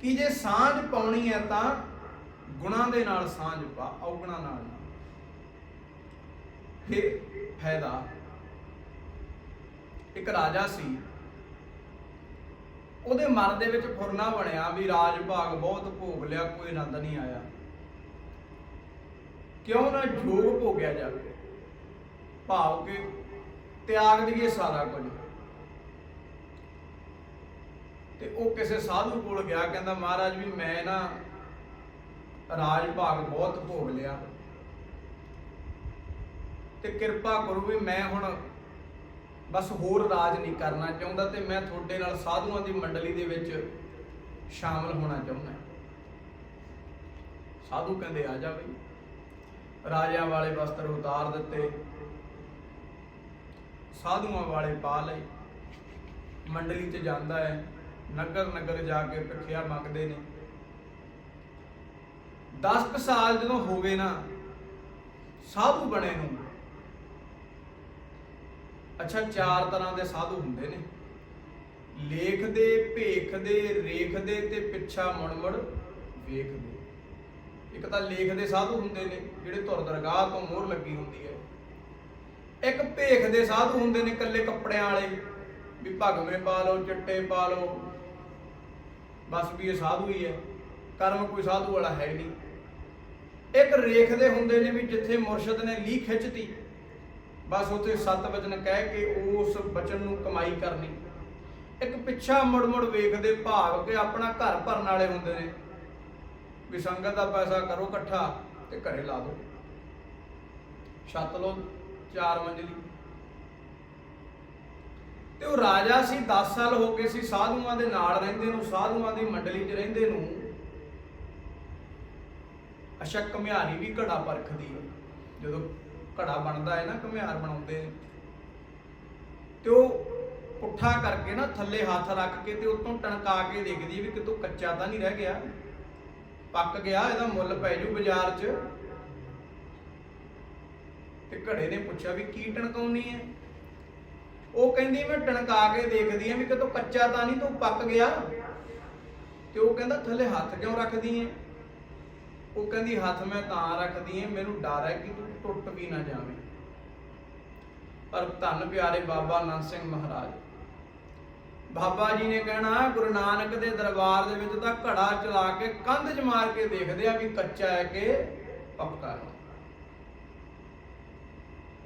ਕਿ ਜੇ ਸਾਂਝ ਪਾਉਣੀ ਹੈ ਤਾਂ ਗੁਣਾ ਦੇ ਨਾਲ ਸਾਂਝ ਪਾ, ਔਗਣਾ ਨਾਲ ਫਿਰ ਫਾਇਦਾ। ਇੱਕ ਰਾਜਾ ਸੀ। ਉਹਦੇ ਮਨ ਦੇ ਵਿੱਚ ਫੁਰਨਾ ਬਣਿਆ ਵੀ ਰਾਜ ਭਾਗ ਬਹੁਤ ਭੋਗ ਲਿਆ, ਕੋਈ ਆਨੰਦ ਨਹੀਂ ਆਇਆ। ਕਿਉਂ ਨਾ ਜੋਗ ਭੋਗਿਆ ਜਾਵੇ। ਭਾਵ ਕਿ ਤਿਆਗ ਦਈਏ ਸਾਰਾ ਕੁਝ। ਤੇ ਉਹ ਕਿਸੇ ਸਾਧੂ ਕੋਲ ਗਿਆ, ਕਹਿੰਦਾ, ਮਹਾਰਾਜ ਵੀ ਮੈਂ ਨਾ ਰਾਜ ਭਾਗ ਬਹੁਤ ਭੋਗ ਲਿਆ। ਤੇ ਕਿਰਪਾ ਕਰੋ ਵੀ ਮੈਂ ਹੁਣ ਬਸ ਹੋਰ ਰਾਜ ਨਹੀਂ ਕਰਨਾ ਚਾਹੁੰਦਾ ਤੇ ਮੈਂ ਤੁਹਾਡੇ ਨਾਲ ਸਾਧੂਆਂ ਦੀ ਮੰਡਲੀ ਦੇ ਵਿੱਚ ਸ਼ਾਮਲ ਹੋਣਾ ਚਾਹੁੰਦਾ ਸਾਧੂ ਕਹਿੰਦੇ, ਆ ਜਾ ਬਈ। ਰਾਜਿਆਂ ਵਾਲੇ ਵਸਤਰ ਉਤਾਰ ਦਿੱਤੇ। ਸਾਧੂਆਂ ਵਾਲੇ ਪਾ ਲਏ। ਮੰਡਲੀ 'ਚ ਜਾਂਦਾ ਹੈ। ਨਗਰ ਨਗਰ ਜਾ ਕੇ ਭਿੱਖਿਆ ਮੰਗਦੇ ਨੇ। 10 ਸਾਲ ਜਦੋਂ ਹੋ ਗਏ ਨਾ, ਸਾਧੂ ਬਣੇ ਨੂੰ। ਅੱਛਾ, ਚਾਰ ਤਰ੍ਹਾਂ ਦੇ ਸਾਧੂ ਹੁੰਦੇ ਨੇ। ਲੇਖਦੇ, ਭੇਖਦੇ, ਰੇਖਦੇ ਤੇ ਪਿੱਛਾ ਮੁੜ ਮੁੜ ਵੇਖਦੇ। ਇੱਕ ਤਾਂ ਲੇਖ ਦੇ ਸਾਧੂ ਹੁੰਦੇ ਨੇ, ਜਿਹੜੇ ਧੁਰ ਦਰਗਾਹ ਤੋਂ ਮੋਹਰ ਲੱਗੀ ਹੁੰਦੀ ਹੈ। ਇੱਕ ਭੇਖਦੇ ਸਾਧੂ ਹੁੰਦੇ ਨੇ ਇਕੱਲੇ ਕੱਪੜਿਆਂ ਵਾਲੇ। ਵੀ ਭਗਵੇਂ ਪਾ ਲਓ, ਚਿੱਟੇ ਪਾ ਲਓ ਬਸ ਵੀ ਇਹ ਸਾਧੂ ਹੀ ਹੈ ਕਰਮ ਕੋਈ ਸਾਧੂ ਵਾਲਾ ਹੈ ਨਹੀਂ। ਇੱਕ ਰੇਖਦੇ ਹੁੰਦੇ ਨੇ ਵੀ ਜਿੱਥੇ ਮੁਰਸ਼ਦ ਨੇ ਲੀ ਖਿੱਚਤੀ, ਬਸ ਉਥੇ ਸੱਤ ਵਚਨ ਕਹਿ ਕੇ ਉਸ ਬਚਨ ਨੂੰ ਕਮਾਈ ਕਰਨੀ। ਇੱਕ ਪਿੱਛਾ ਮੁੜ ਮੁੜ ਵੇਖਦੇ ਭਾਵ ਕਿ ਆਪਣਾ ਘਰ ਭਰਨ ਵਾਲੇ ਹੁੰਦੇ ਨੇ। ਵੀ ਸੰਗਤ ਦਾ ਪੈਸਾ ਕਰੋ ਇਕੱਠਾ ਤੇ ਘਰੇ ਲਾ ਦਿਓ। ਛੱਤ ਲੋ ਚਾਰ ਮੰਜ਼ਲੀ। ਤੇ ਉਹ ਰਾਜਾ ਸੀ 10 ਸਾਲ ਹੋ ਗਏ ਸੀ, ਸਾਧੂਆਂ ਦੇ ਨਾਲ ਰਹਿੰਦੇ ਨੂੰ, ਸਾਧੂਆਂ ਦੀ ਮੰਡਲੀ 'ਚ ਰਹਿੰਦੇ ਨੂੰ। ਅੱਛਾ ਘਮਿਆਰੀ ਵੀ ਘੜਾ ਪਰਖਦੀ ਜਦੋਂ ਘੜਾ ਬਣਦਾ ਹੈ ਨਾ, ਘਮਿਆਰ ਬਣਾਉਂਦੇ ਨੇ। ਤੇ ਉਹ ਪੁੱਠਾ ਕਰਕੇ ਨਾ ਥੱਲੇ ਹੱਥ ਰੱਖ ਕੇ ਤੇ ਉਤੋਂ ਟਣਕਾ ਕੇ ਦੇਖਦੀ ਵੀ ਕਿਤੋਂ ਕੱਚਾ ਤਾਂ ਨਹੀਂ ਰਹਿ ਗਿਆ। ਪੱਕ ਗਿਆ, ਇਹਦਾ ਮੁੱਲ ਪੈ ਜੂ ਬਾਜ਼ਾਰ 'ਚ। ਤੇ ਘੜੇ ਨੇ ਪੁੱਛਿਆ ਵੀ ਕੀ ਟਣਕਾਉਣੀ ਹੈ? ਉਹ ਕਹਿੰਦੀ ਮੈਂ ਟਣਕਾ ਕੇ ਦੇਖਦੀ ਆ ਵੀ ਕਿਤੋਂ ਕੱਚਾ ਤਾਂ ਨਹੀਂ, ਤੂੰ ਪੱਕ ਗਿਆ। ਤੇ ਉਹ ਕਹਿੰਦਾ, ਥੱਲੇ ਹੱਥ ਕਿਉਂ ਰੱਖਦੀ ਐ ਉਹ ਕਹਿੰਦੀ, ਹੱਥ ਮੈਂ ਤਾਂ ਰੱਖਦੀ ਐ ਮੈਨੂੰ ਡਰ ਹੈ ਕਿ ਤੂੰ ਟੁੱਟ ਵੀ ਨਾ ਜਾਵੇਂ। ਪਰ ਧੰਨ ਪਿਆਰੇ ਬਾਬਾ ਨੰਦ ਸਿੰਘ ਮਹਾਰਾਜ, ਬਾਬਾ ਜੀ ਨੇ ਕਹਿਣਾ, ਗੁਰੂ ਨਾਨਕ ਦੇ ਦਰਬਾਰ ਦੇ ਵਿੱਚ ਤਾਂ ਘੜਾ ਚਲਾ ਕੇ ਕੰਧ 'ਚ ਮਾਰ ਕੇ ਦੇਖਦੇ ਆ ਵੀ ਕੱਚਾ ਹੈ ਕਿ ਪੱਕਾ ਹੈ।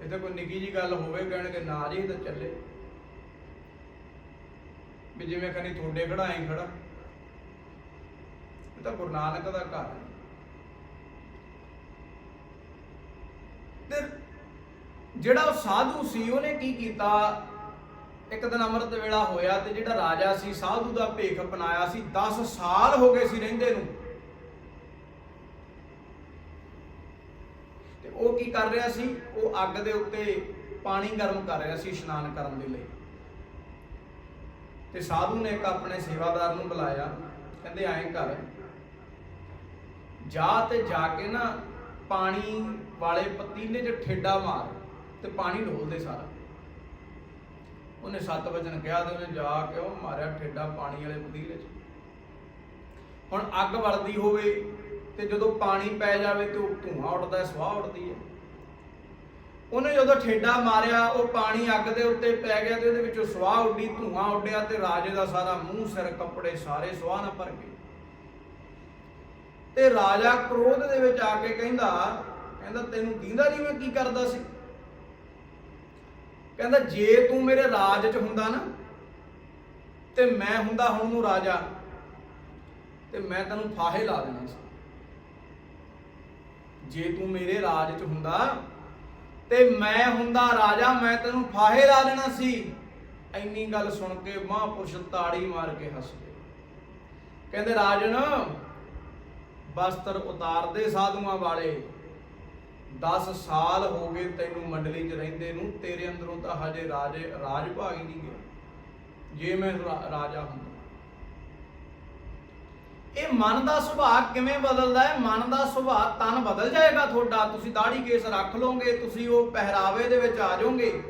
ਇਹ ਤਾਂ ਕੋਈ ਨਿੱਕੀ ਜੀ ਗੱਲ ਹੋਵੇ ਕਹਿਣਗੇ ਨਾ ਜੀ ਇਹ ਤਾਂ ਚੱਲੇ। ਵੀ ਜਿਵੇਂ ਖਣੀ ਤੁਹਾਡੇ ਖੜਾ ਖੜਾਏ ਖੜਾ। ਇਹ ਤਾਂ ਗੁਰੂ ਨਾਨਕ ਦਾ ਘਰ ਹੈ। ਤੇ ਜਿਹੜਾ ਉਹ ਸਾਧੂ ਸੀ, ਉਹਨੇ ਕੀ ਕੀਤਾ? ਇੱਕ ਦਿਨ ਅੰਮ੍ਰਿਤ ਵੇਲਾ ਹੋਇਆ ਤੇ ਜਿਹੜਾ ਰਾਜਾ ਸੀ, ਸਾਧੂ ਦਾ ਭੇਖ ਅਪਣਾਇਆ ਸੀ। 10 ਸਾਲ ਹੋ ਗਏ ਸੀ ਰਹਿੰਦੇ ਨੂੰ। ਉਹ ਕੀ ਕਰ ਰਿਹਾ ਸੀ? ਉਹ ਅੱਗ ਦੇ ਉੱਤੇ ਪਾਣੀ ਗਰਮ ਕਰ ਰਿਹਾ ਸੀ ਇਸ਼ਨਾਨ ਕਰਨ ਦੇ ਲਈ। ਤੇ ਸਾਧੂ ਨੇ ਇੱਕ ਆਪਣੇ ਸੇਵਾਦਾਰ ਨੂੰ ਬੁਲਾਇਆ। ਕਹਿੰਦੇ ਐਂ ਕਰ। ਜਾ ਤੇ ਜਾ ਕੇ ਨਾ ਪਾਣੀ ਵਾਲੇ ਪਤੀਲੇ 'ਚ ਠੇਡਾ ਮਾਰ ਤੇ ਪਾਣੀ ਡੋਲ ਦੇ ਸਾਰਾ। ਉਹਨੇ ਸੱਤ ਵਜਨ ਕਿਹਾ ਤੇ ਉਹਨੇ ਜਾ ਕੇ ਉਹ ਮਾਰਿਆ ਠੇਡਾ ਪਾਣੀ ਵਾਲੇ ਪਤੀਲੇ 'ਚ। ਹੁਣ ਅੱਗ ਵਲਦੀ ਹੋਵੇ ਤੇ ਜਦੋਂ ਪਾਣੀ ਪੈ ਜਾਵੇ ਤੇ ਉਹ ਧੂਆਂ ਉੱਡਦਾ ਹੈ, ਸਵਾਹ ਉੱਡਦੀ ਹੈ। ਉਹਨੇ ਜਦੋਂ ਠੇਡਾ ਮਾਰਿਆ ਉਹ ਪਾਣੀ ਅੱਗ ਦੇ ਉੱਤੇ ਪੈ ਗਿਆ ਤੇ ਉਹਦੇ ਵਿੱਚੋਂ ਸਵਾਹ ਉੱਡੀ ਧੂਆਂ ਉੱਡਿਆ ਤੇ ਰਾਜੇ ਦਾ ਸਾਰਾ ਮੂੰਹ ਸਿਰ ਕੱਪੜੇ ਸਾਰੇ ਸਵਾਹ ਨਾਲ ਭਰ ਗਏ। ਤੇ ਰਾਜਾ ਕ੍ਰੋਧ ਦੇ ਵਿੱਚ ਆ ਕੇ ਕਹਿੰਦਾ ਕਹਿੰਦਾ ਤੈਨੂੰ ਦੀਂਦਾ ਨਹੀਂ ਮੈਂ ਕੀ ਕਰਦਾ ਸੀ? ਕਹਿੰਦਾ ਜੇ ਤੂੰ ਮੇਰੇ ਰਾਜ 'ਚ ਹੁੰਦਾ ਨਾ ਤੇ ਮੈਂ ਹੁੰਦਾ ਹੁਣ ਨੂੰ ਰਾਜਾ ਤੇ ਮੈਂ ਤੈਨੂੰ ਫਾਹੇ ਲਾ ਦੇਣਾ ਸੀ। ਜੇ ਤੂੰ ਮੇਰੇ ਰਾਜ 'ਚ ਹੁੰਦਾ ਤੇ ਮੈਂ ਹੁੰਦਾ ਰਾਜਾ, ਮੈਂ ਤੈਨੂੰ ਫਾਹੇ ਲਾ ਦੇਣਾ ਸੀ। ਇੰਨੀ ਗੱਲ ਸੁਣ ਕੇ ਮਹਾਂਪੁਰਸ਼ ਤਾੜੀ ਮਾਰ ਕੇ ਹੱਸ ਪਏ ਕਹਿੰਦੇ, ਰਾਜਨ, ਬਸਤਰ ਉਤਾਰਦੇ ਸਾਧੂਆਂ ਵਾਲੇ। 10 ਸਾਲ ਹੋ ਗਏ ਤੈਨੂੰ ਮੰਡਲੀ 'ਚ ਰਹਿੰਦੇ ਨੂੰ, ਤੇਰੇ ਅੰਦਰੋਂ ਤਾਂ ਹਜੇ ਰਾਜੇ ਰਾਜ ਭਾਗ ਹੀ ਨਹੀਂ ਗਿਆ। ਜੇ ਮੈਂ ਰਾਜਾ ਹੁੰਦਾ। ਇਹ ਮਨ ਦਾ ਸੁਭਾਅ ਕਿਵੇਂ ਬਦਲਦਾ ਹੈ? ਮਨ ਦਾ ਸੁਭਾਅ ਤਨ ਬਦਲ ਜਾਏਗਾ ਤੁਹਾਡਾ। ਤੁਸੀਂ ਦਾੜੀ ਕੇਸ ਰੱਖ ਲਓਗੇ, ਤੁਸੀਂ ਉਹ ਪਹਿਰਾਵੇ ਦੇ ਵਿੱਚ ਆ ਜਾਓਗੇ।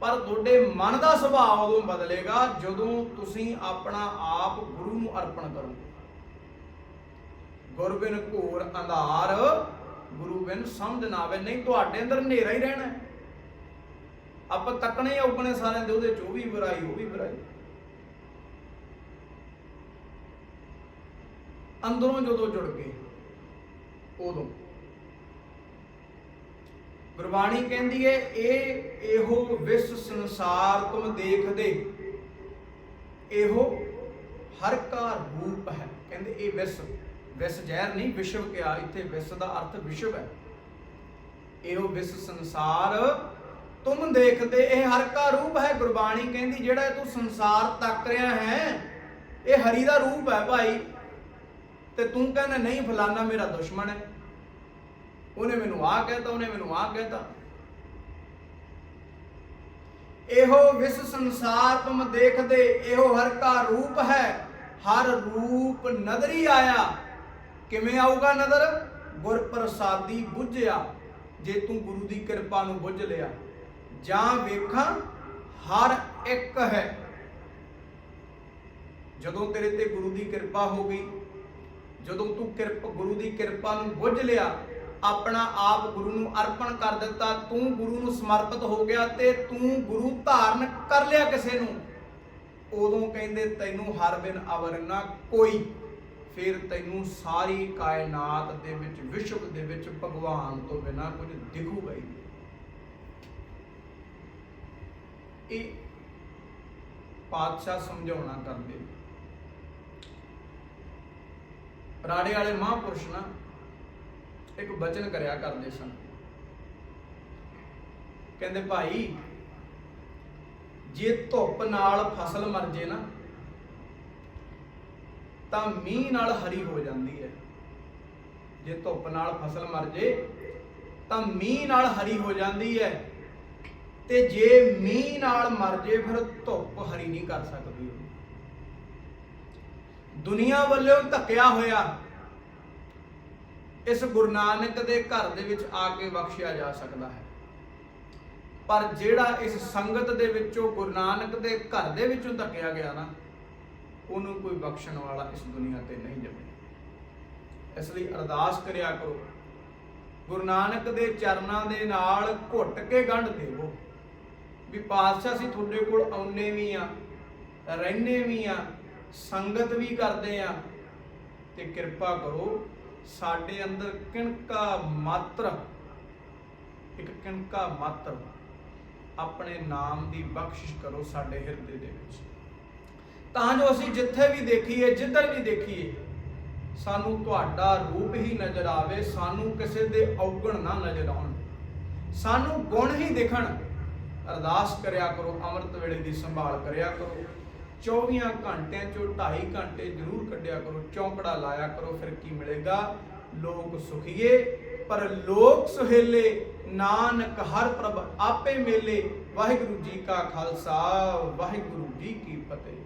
ਪਰ ਤੁਹਾਡੇ ਮਨ ਦਾ ਸੁਭਾਅ ਉਦੋਂ ਬਦਲੇਗਾ ਜਦੋਂ ਤੁਸੀਂ ਆਪਣਾ ਆਪ ਗੁਰੂ ਨੂੰ ਅਰਪਣ ਕਰੋਗੇ। ਗੁਰਬਿਨ ਘੋਰ ਅੰਧਾਰ, ਗੁਰੂ ਬਿਨ ਸਮਝ ਨਾ ਆਵੇ, ਨਹੀਂ ਤੁਹਾਡੇ ਅੰਦਰ ਹਨੇਰਾ ਹੀ ਰਹਿਣਾ ਆਪਾਂ ਤੱਕਣੇ ਉਗਣੇ ਸਾਰਿਆਂ ਦੇ ਉਹਦੇ ਚ, ਉਹ ਵੀ ਬੁਰਾਈ, ਉਹ ਵੀ ਬੁਰਾਈ। ਅੰਦਰੋਂ ਜਦੋਂ ਜੁੜ ਗਏ, ਉਦੋਂ। ਗੁਰਬਾਣੀ ਕਹਿੰਦੀ ਏ, ਇਹ ਇਹੋ ਵਿਸ ਸੰਸਾਰ ਤੁਮ ਦੇਖਦੇ। ਇਹੋ ਹਰ ਕਾ ਰੂਪ ਹੈ। ਕਹਿੰਦੇ ਇਹ ਵਿਸ ਵਿਸ ਜ਼ਹਿਰ ਨਹੀਂ, ਵਿਸ਼ਵ ਕਿਹਾ ਇੱਥੇ ਵਿਸ ਦਾ ਅਰਥ ਵਿਸ਼ਵ ਹੈ। ਇਹੋ ਵਿਸ ਸੰਸਾਰ ਤੁਮ ਦੇਖਦੇ, ਇਹ ਹਰ ਕਾ ਰੂਪ ਹੈ। ਗੁਰਬਾਣੀ ਕਹਿੰਦੀ ਜਿਹੜਾ ਤੂੰ ਸੰਸਾਰ ਤੱਕ ਰਿਹਾ ਹੈ, ਇਹ ਹਰੀ ਦਾ ਰੂਪ ਹੈ ਭਾਈ। ਤੇ ਤੂੰ ਕਹਿੰਦਾ, ਨਹੀਂ, ਫਲਾਨਾ ਮੇਰਾ ਦੁਸ਼ਮਣ ਹੈ। ਉਹਨੇ ਮੈਨੂੰ ਆਹ ਕਹਿਤਾ, ਉਹਨੇ ਮੈਨੂੰ ਆਹ ਕਹਿਤਾ। ਇਹੋ ਵਿਸ ਸੰਸਾਰ ਤੁਮ ਦੇਖਦੇ, ਇਹੋ ਹਰ ਕਾ ਰੂਪ ਹੈ। ਹਰ ਰੂਪ ਨਦਰੀ ਆਇਆ। ਕਿਵੇਂ ਆਊਗਾ ਨਦਰ? ਗੁਰ ਪ੍ਰਸਾਦੀ ਬੁੱਝਿਆ, ਜੇ ਤੂੰ ਗੁਰੂ ਦੀ ਕਿਰਪਾ ਨੂੰ ਬੁੱਝ ਲਿਆ। ਜਾਂ ਵੇਖਾਂ, ਹਰ ਇੱਕ ਹੈ। ਜਦੋਂ ਤੇਰੇ ਤੇ ਗੁਰੂ ਦੀ ਕਿਰਪਾ ਹੋ ਗਈ ਜਦੋਂ ਤੂੰ ਕਿਰਪ ਗੁਰੂ ਦੀ ਕਿਰਪਾ ਨੂੰ ਬੁੱਝ ਲਿਆ, ਆਪਣਾ ਆਪ ਗੁਰੂ ਨੂੰ ਅਰਪਣ ਕਰ ਦਿੱਤਾ, ਤੂੰ ਗੁਰੂ ਨੂੰ ਸਮਰਪਿਤ ਹੋ ਗਿਆ ਤੇ ਤੂੰ ਗੁਰੂ ਧਾਰਨ ਕਰ ਲਿਆ ਕਿਸੇ ਨੂੰ, ਉਦੋਂ ਕਹਿੰਦੇ ਤੈਨੂੰ ਹਰ ਬਿਨ ਅਵਰ ਨਾ ਕੋਈ, ਫਿਰ ਤੈਨੂੰ ਸਾਰੀ ਕਾਇਨਾਤ ਦੇ ਵਿੱਚ, ਵਿਸ਼ਵ ਦੇ ਵਿੱਚ ਭਗਵਾਨ ਤੋਂ ਬਿਨਾ ਕੁਝ ਦਿਖੂਗਾ ਹੀ ਇਹ ਪਾਤਸ਼ਾਹ ਸਮਝਾਉਣਾ ਕਰਦੇ ਨੇ ਰਾੜੇ ਵਾਲੇ ਮਹਾਂਪੁਰਸ਼ ਨਾ ਇੱਕ ਬਚਨ ਕਰਿਆ ਕਰਦੇ ਸਨ। ਕਹਿੰਦੇ, ਭਾਈ, ਜੇ ਧੁੱਪ ਨਾਲ ਫਸਲ ਮਰ ਜੇ ਨਾ, ਤਾਂ ਮੀਂਹ ਨਾਲ ਹਰੀ ਹੋ ਜਾਂਦੀ ਹੈ। ਜੇ ਧੁੱਪ ਨਾਲ ਫਸਲ ਮਰ ਜੇ, ਤਾਂ ਮੀਂਹ ਨਾਲ ਹਰੀ ਹੋ ਜਾਂਦੀ ਹੈ। ਤੇ ਜੇ ਮੀਂਹ ਨਾਲ ਮਰ ਜੇ, ਫਿਰ ਧੁੱਪ ਹਰੀ ਨਹੀਂ ਕਰ ਸਕਦੀ। ਦੁਨੀਆ ਵੱਲੋਂ ਧੱਕਿਆ ਹੋਇਆ। ਇਸ ਗੁਰੂ ਨਾਨਕ ਦੇ ਘਰ ਦੇ ਵਿੱਚ ਆ ਕੇ ਬਖਸ਼ਿਆ ਜਾ ਸਕਦਾ ਹੈ। ਪਰ ਜਿਹੜਾ ਇਸ ਸੰਗਤ ਦੇ ਵਿੱਚੋਂ ਗੁਰੂ ਨਾਨਕ ਦੇ ਘਰ ਦੇ ਵਿੱਚੋਂ ਧੱਕਿਆ ਗਿਆ ਨਾ, ਉਹਨੂੰ ਕੋਈ ਬਖਸ਼ਣ ਵਾਲਾ ਇਸ ਦੁਨੀਆ ਤੇ ਨਹੀਂ ਜੰਮਿਆ। ਇਸ ਲਈ ਅਰਦਾਸ ਕਰਿਆ ਕਰੋ, ਗੁਰੂ ਨਾਨਕ ਦੇ ਚਰਨਾਂ ਦੇ ਨਾਲ ਘੁੱਟ ਕੇ ਗੰਢ ਦੇਵੋ। ਵੀ ਪਾਤਸ਼ਾਹ ਅਸੀਂ ਤੁਹਾਡੇ ਕੋਲ ਆਉਨੇ ਵੀ ਆ ਰਹਿੰਨੇ ਵੀ ਆ ਸੰਗਤ ਵੀ ਕਰਦੇ ਆ। ਤੇ ਕਿਰਪਾ ਕਰੋ, ਸਾਡੇ ਅੰਦਰ ਕਿਣਕਾ ਮਾਤਰ, ਇੱਕ ਕਿਣਕਾ ਮਾਤਰ ਆਪਣੇ ਨਾਮ ਦੀ ਬਖਸ਼ਿਸ਼ ਕਰੋ ਸਾਡੇ ਹਿਰਦੇ ਦੇ ਵਿੱਚ। ਤਾਂ ਜੋ ਅਸੀਂ ਜਿੱਥੇ ਵੀ ਦੇਖੀਏ, ਜਿੱਧਰ ਵੀ ਦੇਖੀਏ, ਸਾਨੂੰ ਤੁਹਾਡਾ ਰੂਪ ਹੀ ਨਜ਼ਰ ਆਵੇ, ਸਾਨੂੰ ਕਿਸੇ ਦੇ ਔਗਣ ਨਾ ਨਜ਼ਰ ਆਉਣ। ਸਾਨੂੰ ਗੁਣ ਹੀ ਦਿਖਣ। ਅਰਦਾਸ ਕਰਿਆ ਕਰੋ, ਅੰਮ੍ਰਿਤ ਵੇਲੇ ਦੀ ਸੰਭਾਲ ਕਰਿਆ ਕਰੋ। 24 ਘੰਟਿਆਂ ਚੋਂ 2.5 ਘੰਟੇ ਜ਼ਰੂਰ ਕੱਢਿਆ ਕਰੋ, ਚੌਂਕੜਾ ਲਾਇਆ ਕਰੋ, ਫਿਰ ਕੀ ਮਿਲੇਗਾ? ਲੋਕ ਸੁਖੀਏ, ਪਰ ਲੋਕ ਸੁਹੇਲੇ, ਨਾਨਕ ਹਰ ਪ੍ਰਭ ਆਪੇ ਮੇਲੇ। ਵਾਹਿਗੁਰੂ ਜੀ ਕਾ ਖਾਲਸਾ, ਵਾਹਿਗੁਰੂ ਜੀ ਕੀ ਫਤਿਹ।